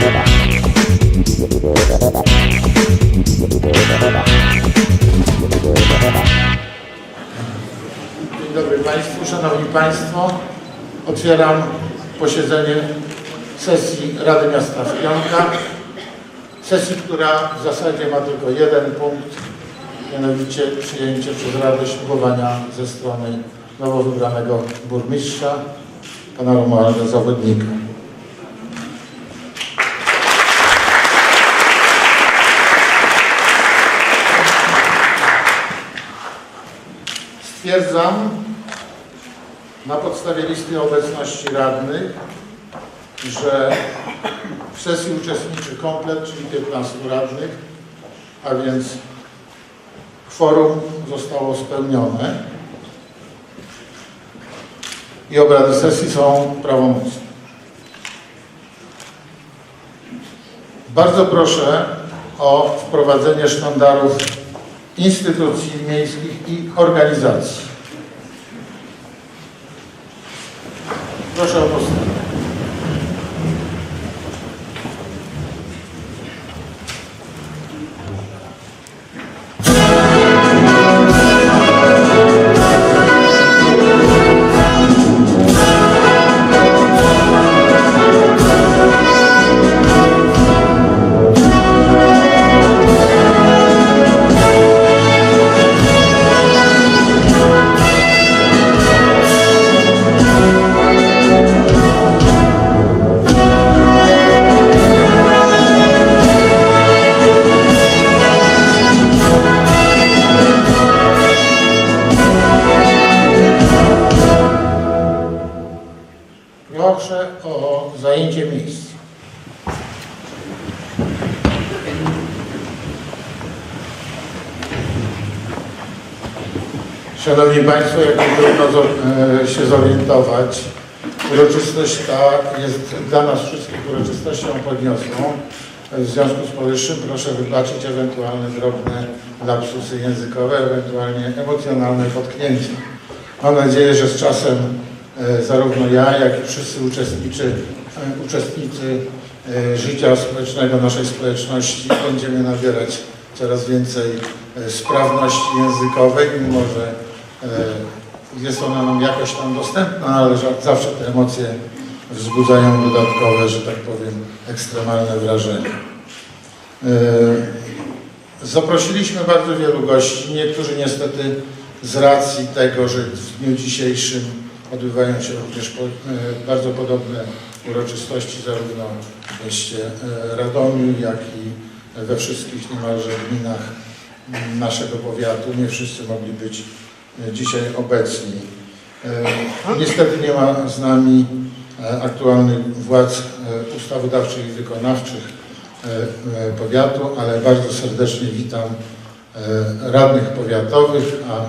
Dzień dobry Państwu, Szanowni Państwo. Otwieram posiedzenie sesji Rady Miasta Pionkach. Sesji, która w zasadzie ma tylko jeden punkt, mianowicie przyjęcie przez Radę ślubowania ze strony nowo wybranego burmistrza, pana Romualda Zawodnika. Stwierdzam na podstawie listy obecności radnych, że w sesji uczestniczy komplet, czyli 15 radnych, a więc kworum zostało spełnione i obrady sesji są prawomocne. Bardzo proszę o wprowadzenie sztandarów instytucji miejskich i organizacji. Proszę o postęp. Szanowni Państwo, jak trudno e, się zorientować, uroczystość ta jest dla nas wszystkich uroczystością podniosłą. W związku z powyższym proszę wybaczyć ewentualne drobne lapsusy językowe, ewentualnie emocjonalne potknięcia. Mam nadzieję, że z czasem e, zarówno ja, jak i wszyscy uczestniczy, e, uczestnicy życia społecznego naszej społeczności będziemy nabierać coraz więcej sprawności językowej, mimo że jest ona nam jakoś tam dostępna, ale zawsze te emocje wzbudzają dodatkowe, że tak powiem, ekstremalne wrażenia. E, Zaprosiliśmy bardzo wielu gości, niektórzy niestety z racji tego, że w dniu dzisiejszym odbywają się również e, bardzo podobne uroczystości zarówno w mieście e, Radomiu, jak i we wszystkich niemalże gminach m, naszego powiatu. Nie wszyscy mogli być e, dzisiaj obecni. E, Niestety nie ma z nami e, aktualnych władz e, ustawodawczych i wykonawczych powiatu, ale bardzo serdecznie witam radnych powiatowych, a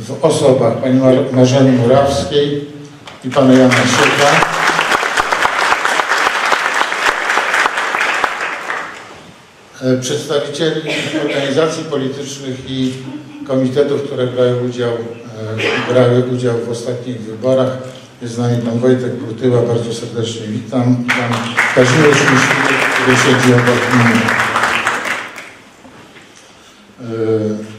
w osobach pani Mar- Marzeny Murawskiej i pana Jana Sieka. e, Przedstawicieli organizacji politycznych i komitetów, które brały udział, e, brały udział w ostatnich wyborach. Jest z nami pan Wojtek Kurtyła, bardzo serdecznie witam. Pan Kazimierz Myśliwy, który siedzi obok mnie. E,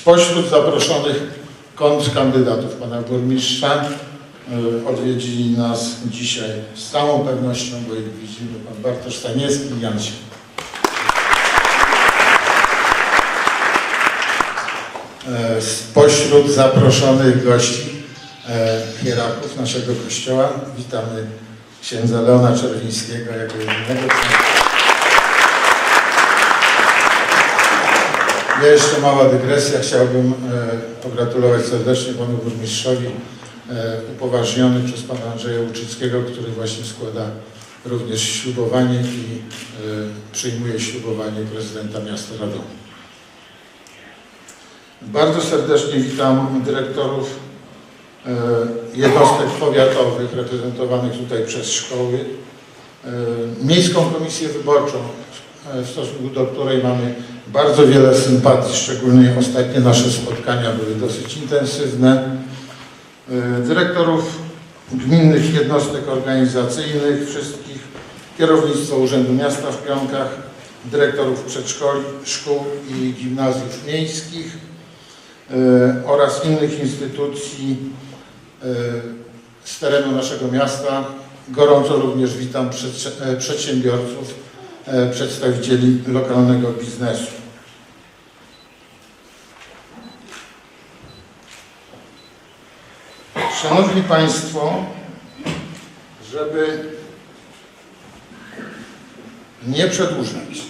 Spośród zaproszonych kontrkandydatów pana burmistrza e, odwiedzili nas dzisiaj z całą pewnością, bo ich widzimy, pan Bartosz Staniewski i Jan Siek. Spośród zaproszonych gości e, hierarchów naszego kościoła witamy księdza Leona Czerwińskiego jako jedynego. Ja jeszcze mała dygresja. Chciałbym e, pogratulować serdecznie panu burmistrzowi e, upoważniony przez pana Andrzeja Łuczyckiego, który właśnie składa również ślubowanie i e, przyjmuje ślubowanie prezydenta miasta Radomiu. Bardzo serdecznie witam dyrektorów e, jednostek powiatowych reprezentowanych tutaj przez szkoły, e, Miejską Komisję Wyborczą, e, w stosunku do której mamy bardzo wiele sympatii, szczególnie ostatnie nasze spotkania były dosyć intensywne. Dyrektorów gminnych jednostek organizacyjnych wszystkich kierownictwo Urzędu Miasta w Pionkach, dyrektorów przedszkoli, szkół i gimnazjów miejskich oraz innych instytucji e, z terenu naszego miasta. Gorąco również witam e, przedsiębiorców, e, przedstawicieli lokalnego biznesu. Szanowni Państwo, żeby nie przedłużać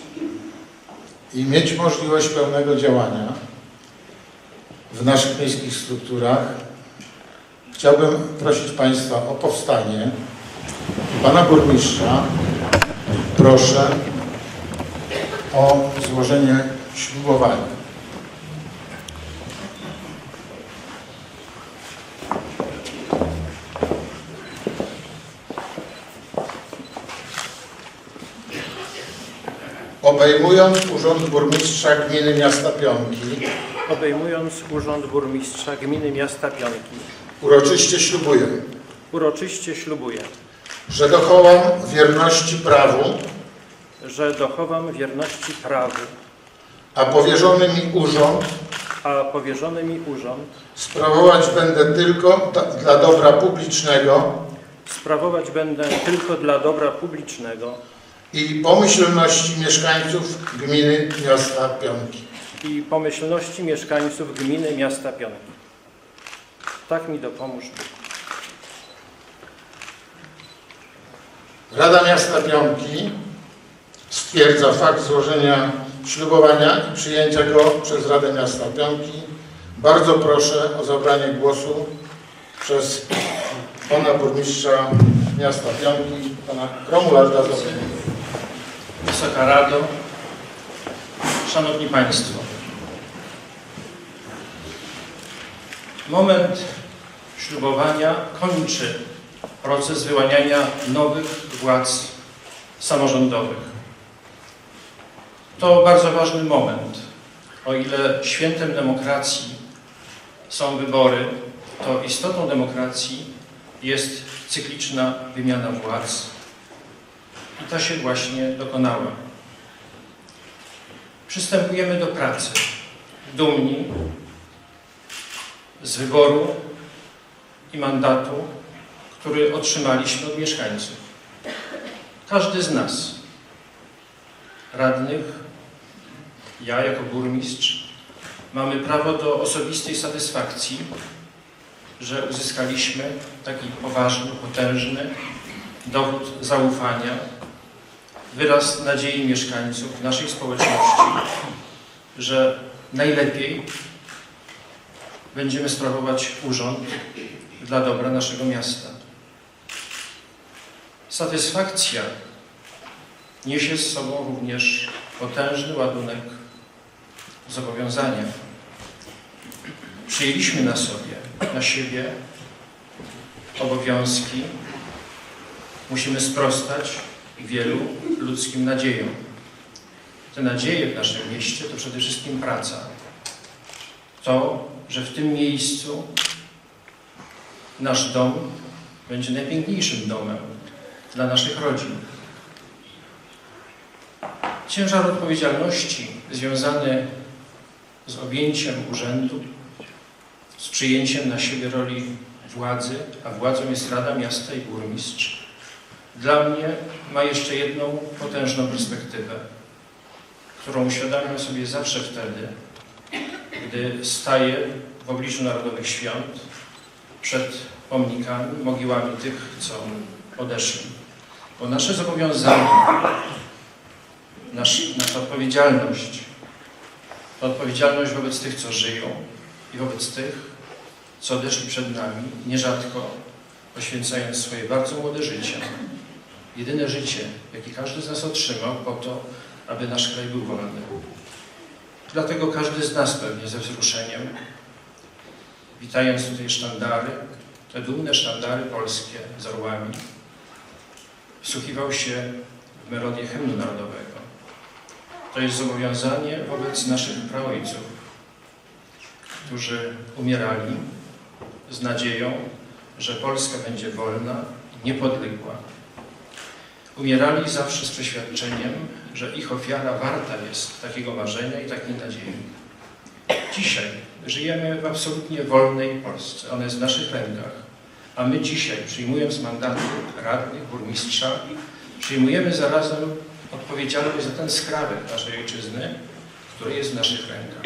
i mieć możliwość pełnego działania w naszych miejskich strukturach, chciałbym prosić Państwa o powstanie. Pana burmistrza proszę o złożenie ślubowania. Obejmując Urząd Burmistrza Gminy Miasta Pionki, obejmując Urząd Burmistrza Gminy Miasta Pionki, uroczyście ślubuję, uroczyście ślubuję, że dochowam wierności prawu, że dochowam wierności prawu, a powierzony mi urząd a powierzony mi urząd sprawować będę tylko dla dobra publicznego sprawować będę tylko dla dobra publicznego i pomyślności mieszkańców gminy Miasta Pionki. I pomyślności mieszkańców Gminy Miasta Pionki. Tak mi dopomóż Bóg. Rada Miasta Pionki stwierdza fakt złożenia ślubowania i przyjęcia go przez Radę Miasta Pionki. Bardzo proszę o zabranie głosu przez pana burmistrza miasta Pionki, pana Romualda Zobrego. Wysoka Rado, Szanowni Państwo. Moment ślubowania kończy proces wyłaniania nowych władz samorządowych. To bardzo ważny moment. O ile świętem demokracji są wybory, to istotą demokracji jest cykliczna wymiana władz i ta się właśnie dokonała. Przystępujemy do pracy, dumni z wyboru i mandatu, który otrzymaliśmy od mieszkańców. Każdy z nas, radnych, ja jako burmistrz, mamy prawo do osobistej satysfakcji, że uzyskaliśmy taki poważny, potężny dowód zaufania wyraz nadziei mieszkańców naszej społeczności, że najlepiej będziemy sprawować urząd dla dobra naszego miasta. Satysfakcja niesie z sobą również potężny ładunek zobowiązania. Przyjęliśmy na sobie, na siebie obowiązki, musimy sprostać wielu ludzkim nadziejom. Te nadzieje w naszym mieście to przede wszystkim praca. To, że w tym miejscu nasz dom będzie najpiękniejszym domem dla naszych rodzin. Ciężar odpowiedzialności związany z objęciem urzędu, z przyjęciem na siebie roli władzy, a władzą jest Rada Miasta i Burmistrz, dla mnie ma jeszcze jedną potężną perspektywę, którą uświadamiam sobie zawsze wtedy, gdy staję w obliczu Narodowych Świąt przed pomnikami, mogiłami tych, co odeszli. Bo nasze zobowiązanie, nasz, nasza odpowiedzialność, to odpowiedzialność wobec tych, co żyją i wobec tych, co odeszli przed nami, nierzadko poświęcając swoje bardzo młode życie jedyne życie, jakie każdy z nas otrzymał po to, aby nasz kraj był wolny. Dlatego każdy z nas pewnie ze wzruszeniem, witając tutaj sztandary, te dumne sztandary polskie z orłami, wsłuchiwał się w melodię hymnu narodowego. To jest zobowiązanie wobec naszych praojców, którzy umierali z nadzieją, że Polska będzie wolna, niepodległa. umierali zawsze z przeświadczeniem, że ich ofiara warta jest takiego marzenia i takiej nadziei. Dzisiaj żyjemy w absolutnie wolnej Polsce. Ona jest w naszych rękach. A my dzisiaj, przyjmując mandaty radnych, burmistrza, przyjmujemy zarazem odpowiedzialność za ten skrawek naszej ojczyzny, który jest w naszych rękach.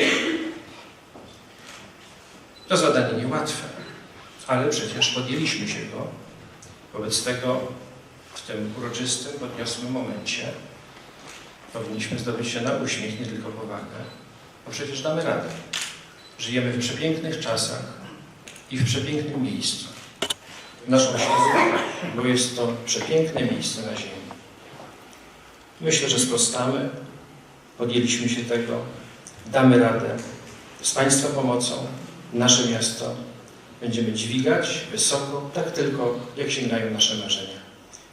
To zadanie niełatwe, ale przecież podjęliśmy się go. Wobec tego w tym uroczystym, podniosłym momencie powinniśmy zdobyć się na uśmiech, nie tylko powagę, bo przecież damy radę. Żyjemy w przepięknych czasach i w przepięknym miejscu. Naszą siłą, bo jest to przepiękne miejsce na ziemi. Myślę, że sprostamy, podjęliśmy się tego, damy radę. Z Państwa pomocą nasze miasto będziemy dźwigać wysoko, tak tylko jak sięgają nasze marzenia.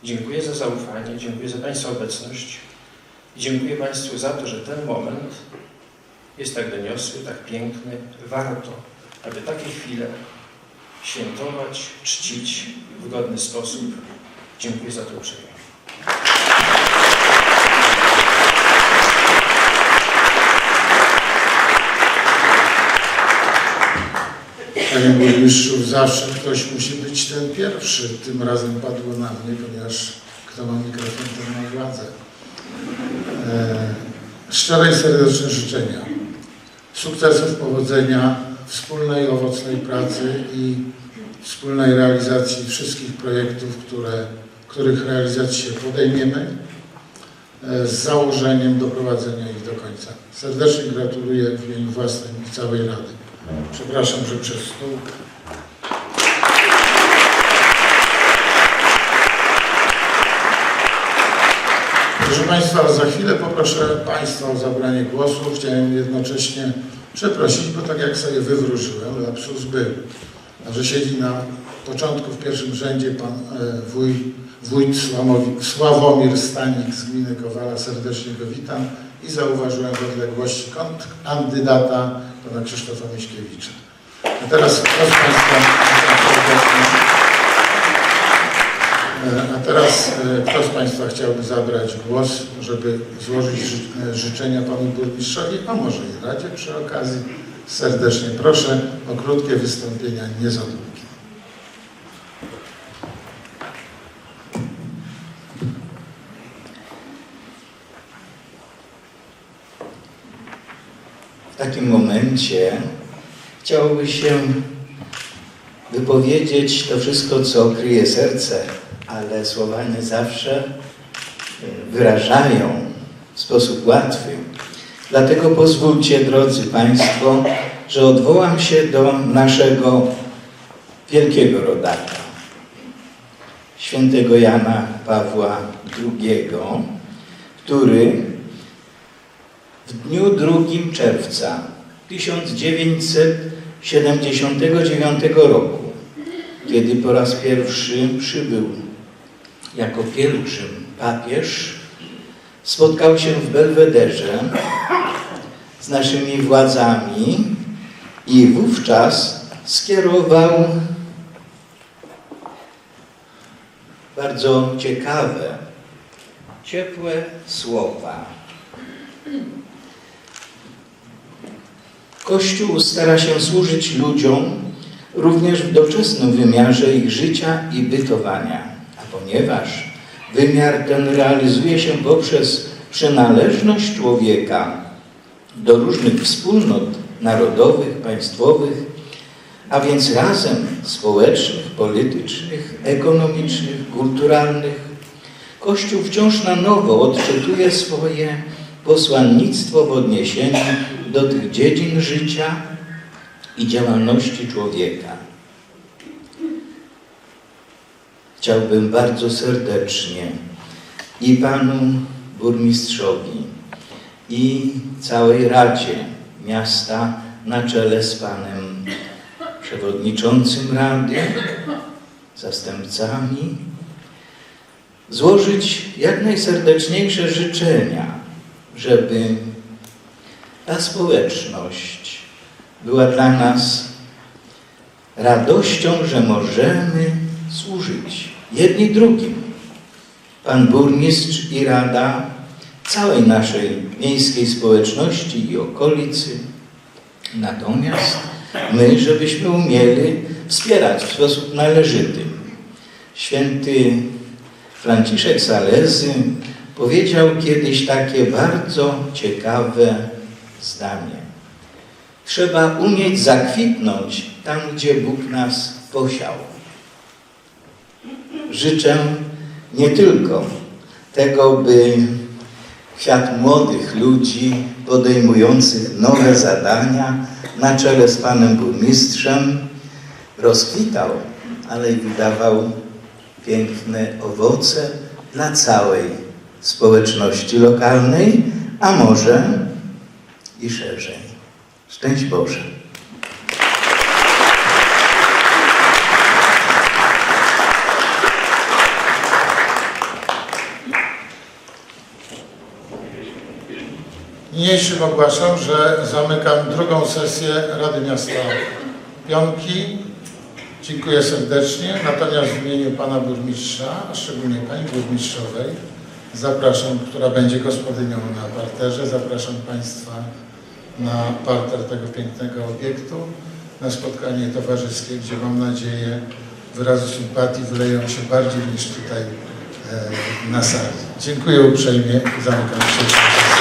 Dziękuję za zaufanie, dziękuję za Państwa obecność. Dziękuję Państwu za to, że ten moment jest tak doniosły, tak piękny. Warto, aby takie chwile świętować, czcić w godny sposób. Dziękuję za to uprzejmie. Panie burmistrzu, zawsze ktoś musi być ten pierwszy. Tym razem padło na mnie, ponieważ kto ma mikrofon, ten ma władzę. E, szczere i serdeczne życzenia. Sukcesów, powodzenia, wspólnej owocnej pracy i wspólnej realizacji wszystkich projektów, które, których realizacji się podejmiemy e, z założeniem doprowadzenia ich do końca. Serdecznie gratuluję w imieniu własnym i całej Rady. Przepraszam, że przez stół. Proszę Państwa, za chwilę poproszę Państwa o zabranie głosu. Chciałem jednocześnie przeprosić, bo tak jak sobie wywróżyłem, lapsus był, że siedzi na początku w pierwszym rzędzie pan e, wuj, wójt Sławomir Stanik z gminy Kowala. Serdecznie go witam i zauważyłem w odległości kont- kandydata pana Krzysztofa Miśkiewicza. A teraz z Państwa A teraz e, kto z Państwa chciałby zabrać głos, żeby złożyć ży- e, życzenia Panu Burmistrzowi, a może i Radzie przy okazji? Serdecznie proszę o krótkie wystąpienia, nie za długie. W takim momencie chciałoby się wypowiedzieć to wszystko, co kryje serce, ale słowa nie zawsze e, wyrażają w sposób łatwy. Dlatego pozwólcie, drodzy Państwo, że odwołam się do naszego wielkiego rodaka, świętego Jana Pawła II, który w dniu 2 czerwca 1979 roku, kiedy po raz pierwszy przybył jako pielgrzym papież, spotkał się w Belwederze z naszymi władzami i wówczas skierował bardzo ciekawe, ciepłe słowa. Kościół stara się służyć ludziom również w doczesnym wymiarze ich życia i bytowania, ponieważ wymiar ten realizuje się poprzez przynależność człowieka do różnych wspólnot narodowych, państwowych, a więc razem społecznych, politycznych, ekonomicznych, kulturalnych, Kościół wciąż na nowo odczytuje swoje posłannictwo w odniesieniu do tych dziedzin życia i działalności człowieka. Chciałbym bardzo serdecznie i panu burmistrzowi, i całej Radzie Miasta na czele z panem przewodniczącym Rady, zastępcami, złożyć jak najserdeczniejsze życzenia, żeby ta społeczność była dla nas radością, że możemy służyć jedni drugim, pan burmistrz i rada całej naszej miejskiej społeczności i okolicy. Natomiast my, żebyśmy umieli wspierać w sposób należyty. Święty Franciszek Salezy powiedział kiedyś takie bardzo ciekawe zdanie. Trzeba umieć zakwitnąć tam, gdzie Bóg nas posiał. Życzę nie tylko tego, by kwiat młodych ludzi podejmujących nowe zadania na czele z panem burmistrzem rozkwitał, ale i wydawał piękne owoce dla całej społeczności lokalnej, a może i szerzej. Szczęść Boże. Niniejszym ogłaszam, że zamykam drugą sesję Rady Miasta Pionki. Dziękuję serdecznie. Natomiast w imieniu Pana Burmistrza, a szczególnie Pani Burmistrzowej, zapraszam, która będzie gospodynią na parterze, zapraszam Państwa na parter tego pięknego obiektu, na spotkanie towarzyskie, gdzie mam nadzieję wyrazy sympatii wyleją się bardziej niż tutaj e, na sali. Dziękuję uprzejmie zamykam dzisiejszą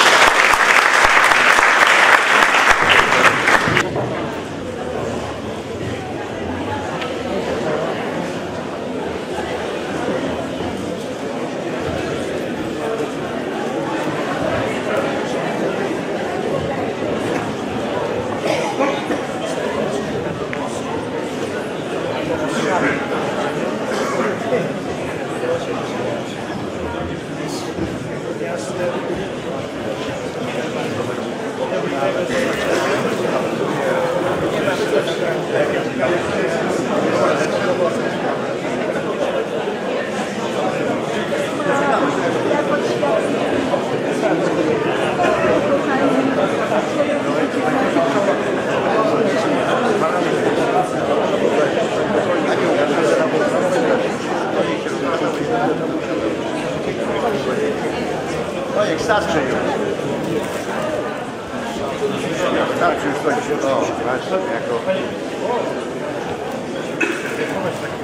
Starczy już to się to. Patrzcie, jako...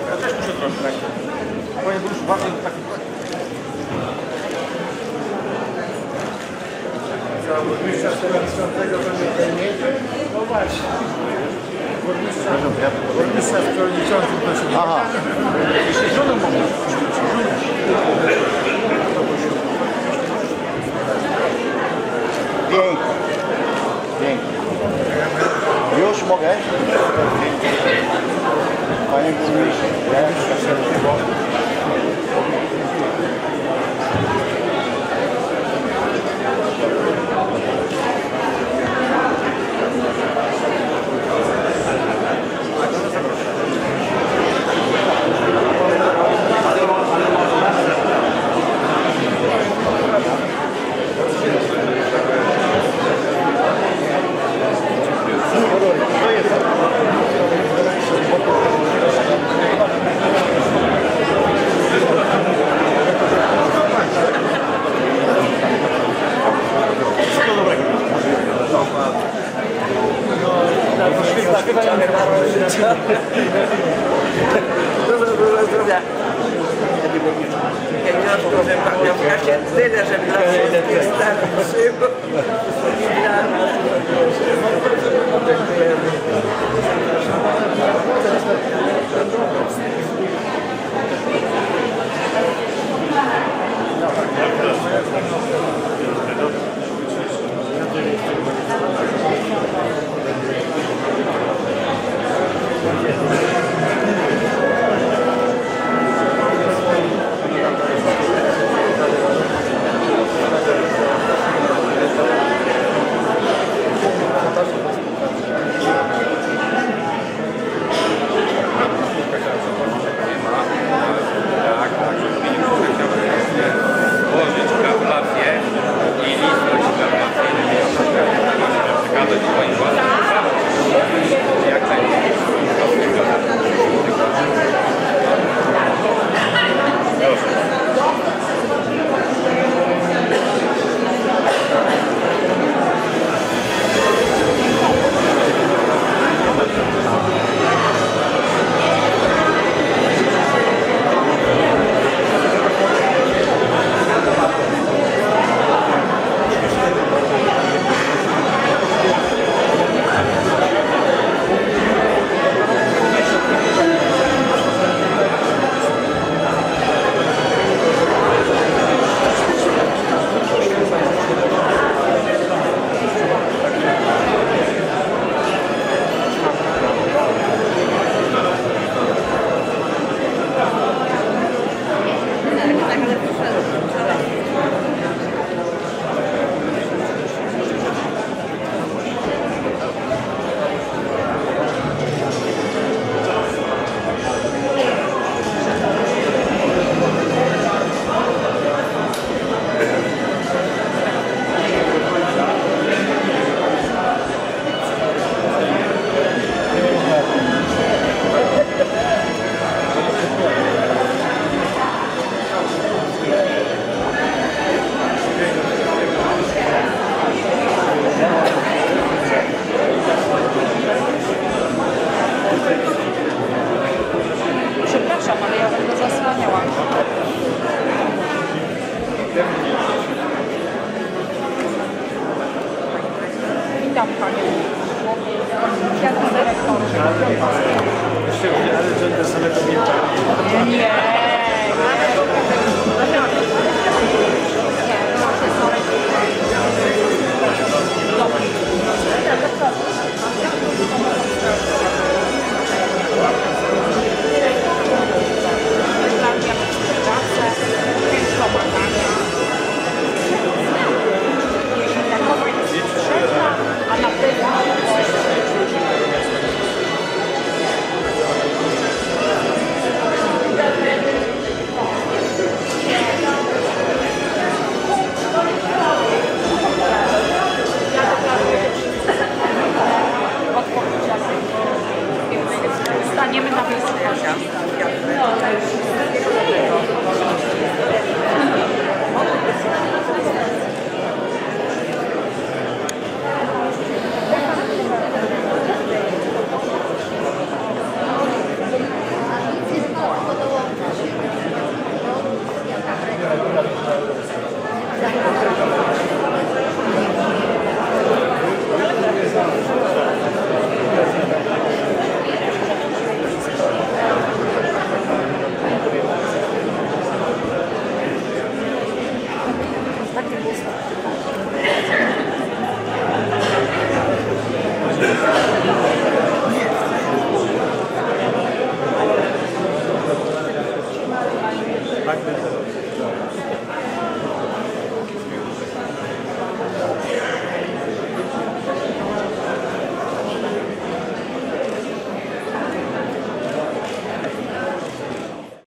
Ja też muszę troszkę tak. Panie burmistrzu, bardzo taki... Burmistrza Stronnictwego to nie zajmiecie? No właśnie. Burmistrza, burmistrza to się nie Aha. Jeśli żoną mogę. Pięknie. Pięknie. Już mogę? Panie burmistrzu, Dużo,